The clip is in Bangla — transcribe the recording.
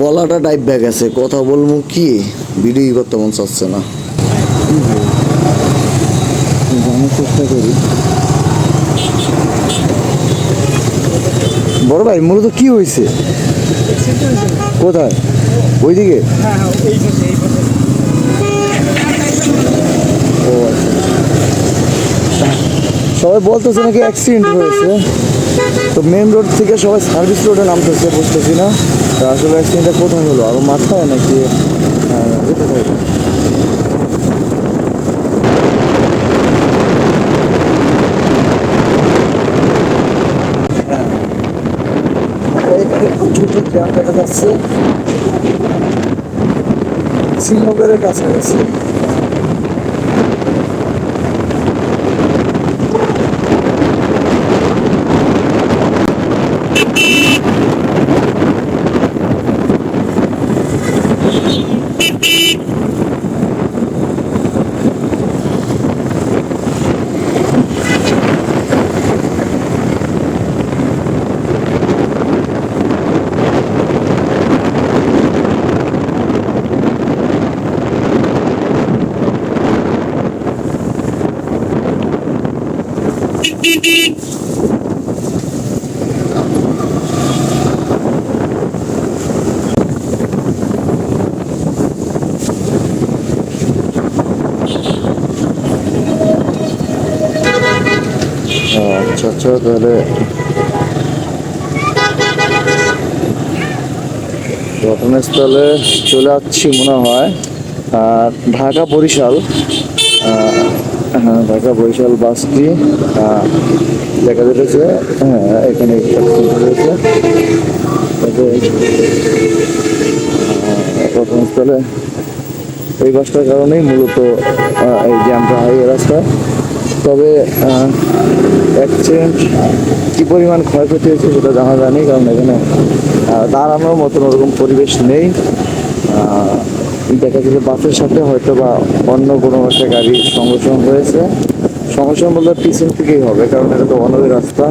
গলাটা টাইপ ব্যাগ আছে, কথা বলব কি? ভিডিও করতে মন চাচ্ছে না। চেষ্টা করি। বড় ভাই, মূলত কি হয়েছে? কোথায়? ওইদিকে? আচ্ছা। সবাই বলতেছে নাকি অ্যাক্সিডেন্ট হয়েছে? তো মেন রোড থেকে সবাই সার্ভিস রোডে নামতেছে বুঝতেছি না আসলে অ্যাক্সিডেন্টটা কোথায় হলো আরও মাথায় নাকি কোথায়? এখানে দেখা যাচ্ছে শ্রীনগরের কাছাকাছি আচ্ছা আচ্ছা তাহলে ঘটনাস্থলে চলে আসছি মনে হয়। আর ঢাকা বরিশাল হ্যাঁ ঢাকা বরিশাল বাসটি দেখা যেতেছে হ্যাঁ এখানে ঘটনাস্থলে এই বাসটার কারণেই মূলত এই জ্যামটা হয় রাস্তা। তবে অ্যাক্সিডেন্ট কী পরিমাণ ক্ষয়ক্ষতি হয়েছে সেটা জানা যায়নি, কারণ এখানে দাঁড়ানোর মতন ওরকম পরিবেশ নেই। দেখা গেল বাসের সাথে হয়তো বা অন্য কোনো একটা গাড়ির সংঘর্ষণ হয়েছে সংঘর্ষণ বলতে পিছন থেকেই হবে, কারণ এটা তো অনবী রাস্তা।